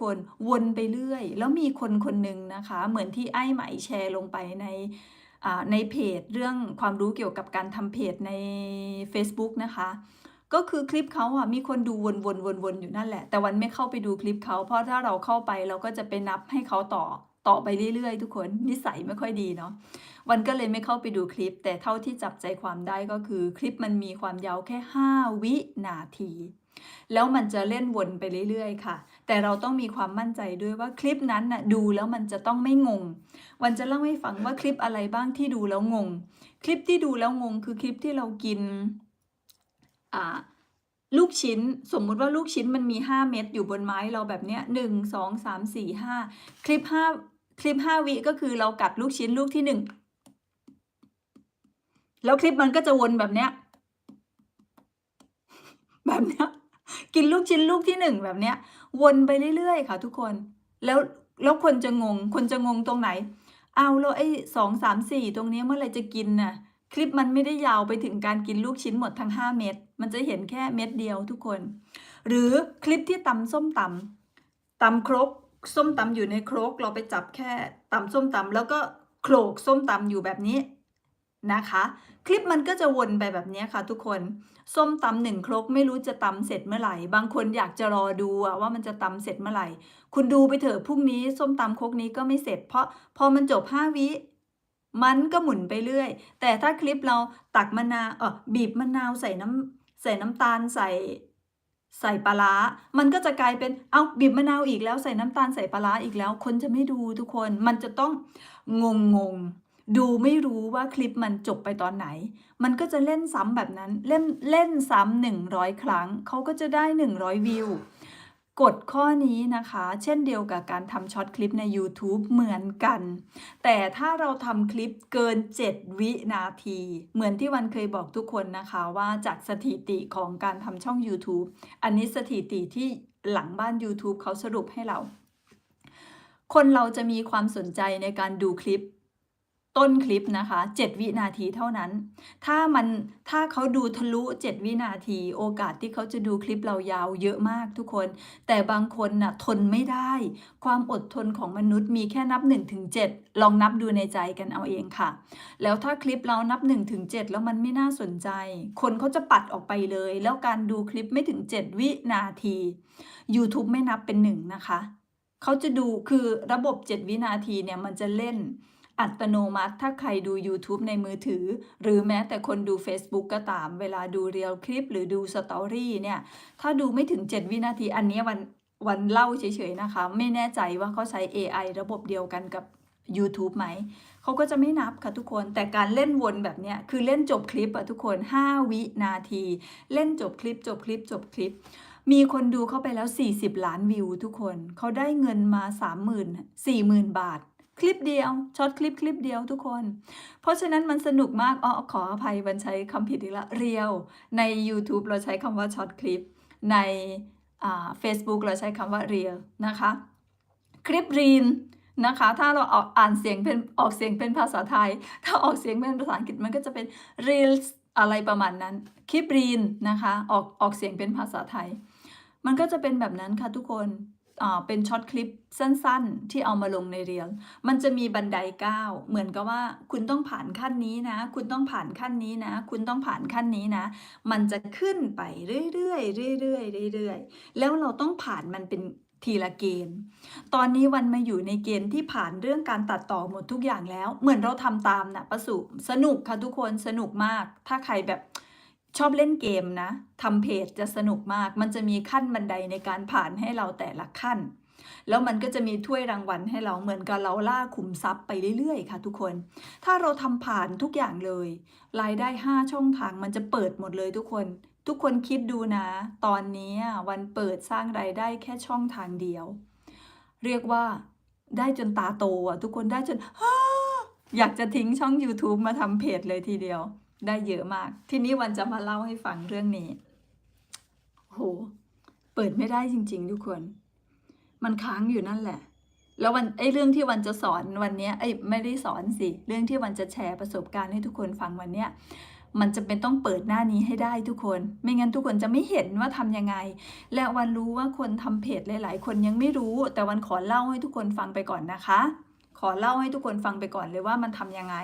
คนวนไปเรื่อย แล้วมีคนคนหนึ่งนะคะ เหมือนที่ไอ้ไหมแชร์ลงไปในในเพจเรื่องความรู้เกี่ยวกับการทำเพจใน Facebook นะคะ ก็คือคลิปเขาอะมีคนดูวนวนวนวนอยู่นั่นแหละ แต่วันไม่เข้าไปดูคลิปเขาเพราะถ้าเราเข้าไปเราก็จะไปนับให้เขาต่อต่อไปเรื่อยๆ ทุกคนนิสัยไม่ค่อยดีเนาะวันก็เลยไม่เข้าไปดูคลิป แต่เท่าที่จับใจความได้ก็คือคลิปมันมีความยาวแค่ 5 วินาที แล้วมันจะเล่นวนไปเรื่อยๆ ค่ะ แต่เราต้องมีความมั่นใจด้วยว่าคลิปนั้นน่ะดูแล้วมันจะต้องไม่งง วันจะเล่าให้ฟังว่าคลิปอะไรบ้างที่ดูแล้วงง คลิปที่ดูแล้วงงคือคลิปที่เรากินอ่าลูกชิ้นสมมุติว่าลูกชิ้นมันมี 5 เม็ดอยู่บนไม้เราแบบเนี้ยหนึ่งสองสามสี่ห้าคลิปห้าคลิปห้าวิก็คือเรากัดลูกชิ้นลูกที่หนึ่งแล้วคลิปมันก็จะวนแบบเนี้ยแบบเนี้ย กินลูกชิ้นลูกที่หนึ่งแบบเนี้ย วนไปเรื่อยๆ ค่ะ ทุกคน แล้วแล้วคนจะงง คนจะงงตรงไหน เอาแล้วไอ้สองสามสี่ตรงนี้เมื่อไหรจะกินน่ะ คลิปมันไม่ได้ยาวไปถึงการกินลูกชิ้นหมดทั้ง 5 เม็ด มันจะเห็นแค่เม็ดเดียวทุกคน หรือคลิปที่ตำส้มตำตำครกส้มตำอยู่ในครกเราไปจับแค่ตำส้มตำแล้วก็โขลกส้มตำอยู่แบบนี้ นะคะ คลิปมันก็จะวนไปแบบนี้ค่ะทุกคน ส้มตำหนึ่งครกไม่รู้จะตำเสร็จเมื่อไหร่ บางคนอยากจะรอดูว่ามันจะตำเสร็จเมื่อไหร่ คุณดูไปเถอะพรุ่งนี้ส้มตำครกนี้ก็ไม่เสร็จ เพราะพอมันจบห้าวิมันก็หมุนไปเรื่อย แต่ถ้าคลิปเราตักมะนาวเออบีบมะนาวใส่น้ำใส่น้ำตาลใส่ใส่ปลาร้า มันก็จะกลายเป็น เอาบีบมะนาวอีกแล้วใส่น้ำตาลใส่ปลาร้าอีกแล้ว คนจะไม่ดูทุกคน มันจะต้องงงง ดูไม่รู้ว่าคลิปมันจบไปตอนไหน มันก็จะเล่นซ้ำแบบนั้น เล่นเล่นซ้ำหนึ่งร้อยครั้ง เขาก็จะได้หนึ่งร้อยวิว กฎข้อนี้นะคะ เช่นเดียวกับการทำช็อตคลิปใน YouTube เหมือนกัน แต่ถ้าเราทำคลิปเกิน 7 วินาที เหมือนที่วันเคยบอกทุกคนนะคะว่าจากสถิติของการทำช่อง YouTube อันนี้สถิติที่หลังบ้าน YouTube เขาสรุปให้เรา คนเราจะมีความสนใจในการดูคลิป ต้นคลิปนะคะ 7 วินาทีเท่านั้น ถ้ามันถ้าเขาดูทะลุ 7 วินาที โอกาสที่เขาจะดูคลิปเรายาวเยอะมากทุกคน แต่บางคนน่ะทนไม่ได้ ความอดทนของมนุษย์มีแค่นับ1-7ถึง7ลองนับดูในใจกันเอาเองค่ะ แล้วถ้าคลิปเรานับ1-7ถึง7แล้วมันไม่น่าสนใจ คนเขาจะปัดออกไปเลย แล้วการดูคลิปไม่ถึง 7 วินาที YouTube ไม่นับเป็นหนึ่งนะคะเขาจะดูคือระบบ 7 วินาทีเนี่ยมันจะเล่น อัตโนมัติถ้าใครดู YouTube ในมือถือ หรือแม้แต่คนดู Facebook ก็ตาม เวลาดูเรียลคลิป หรือดูสตอรี่เนี่ย ถ้าดูไม่ถึง 7 วินาที อันนี้วันวันเล่าเฉยๆนะคะ ไม่แน่ใจว่าเขาใช้ AI ระบบเดียวกันกับ YouTube ไหม เขาก็จะไม่นับค่ะทุกคน แต่การเล่นวนแบบเนี้ย คือเล่นจบคลิปอะทุกคน 5 วินาที เล่นจบคลิป จบคลิป จบคลิป มีคนดูเข้าไปแล้ว 40 ล้านวิวทุกคน เขาได้เงินมา 30,000 40,000 บาท คลิปเดียวช็อตคลิปคลิปเดียวทุกคน เพราะฉะนั้นมันสนุกมากอ๋อขออภัยวันใช้คำผิดอีกละเรียว ใน YouTube เราใช้คำว่าช็อตคลิป ในอ่า Facebook เราใช้คำว่าเรียลนะคะ คลิปรีนนะคะ ถ้าเราออกอ่านเสียงเป็นออกเสียงเป็นภาษาไทย ถ้าออกเสียงเป็นภาษาอังกฤษมันก็จะเป็น reels อะไรประมาณนั้น คลิปรีนนะคะ ออกออกเสียงเป็นภาษาไทย มันก็จะเป็นแบบนั้นค่ะทุกคน เป็นช็อตคลิปสั้นๆ ที่เอามาลงในเรียลมันจะมีบันไดก้าวเหมือนกับว่าคุณต้องผ่านขั้นนี้นะ คุณต้องผ่านขั้นนี้นะ คุณต้องผ่านขั้นนี้นะ มันจะขึ้นไปเรื่อยๆเรื่อยๆเรื่อยๆแล้วเราต้องผ่านมันเป็นทีละเกณฑ์ ตอนนี้วันมาอยู่ในเกณฑ์ที่ผ่านเรื่องการตัดต่อหมดทุกอย่างแล้ว เหมือนเราทำตามนะประสุสนุกค่ะทุกคนสนุกมาก ถ้าใครแบบ ชอบเล่นเกมนะทำเพจจะสนุกมาก มันจะมีขั้นบันไดในการผ่านให้เราแต่ละขั้น แล้วมันก็จะมีถ้วยรางวัลให้เราเหมือนกับเราล่าขุมทรัพย์ไปเรื่อยๆ ค่ะ ทุกคน ถ้าเราทำผ่านทุกอย่างเลย รายได้ 5 ช่องทางมันจะเปิดหมดเลยทุกคน ทุกคนคิดดูนะ ตอนนี้วันเปิดสร้างรายได้แค่ช่องทางเดียว เรียกว่าได้จนตาโตอะทุกคนได้จนอยากจะทิ้งช่อง YouTube มาทำเพจเลยทีเดียว ได้เยอะมาก ทีนี้วันจะมาเล่าให้ฟังเรื่องนี้โหเปิดไม่ได้จริง ๆ ทุกคน มันค้างอยู่นั่นแหละ แล้ววันไอ้เรื่องที่วันจะสอนวันนี้ไอ้ไม่ได้สอนสิเรื่องที่วันจะแชร์ประสบการณ์ให้ทุกคนฟังวันเนี้ยมันจำเป็นต้องเปิดหน้านี้ให้ได้ทุกคน ไม่งั้นทุกคนจะไม่เห็นว่าทำยังไง และวันรู้ว่าคนทำเพจหลาย ๆ คนยังไม่รู้ แต่วันขอเล่าให้ทุกคนฟังไปก่อนนะคะ ขอเล่าให้ทุกคนฟังไปก่อนเลยว่ามันทำยังไง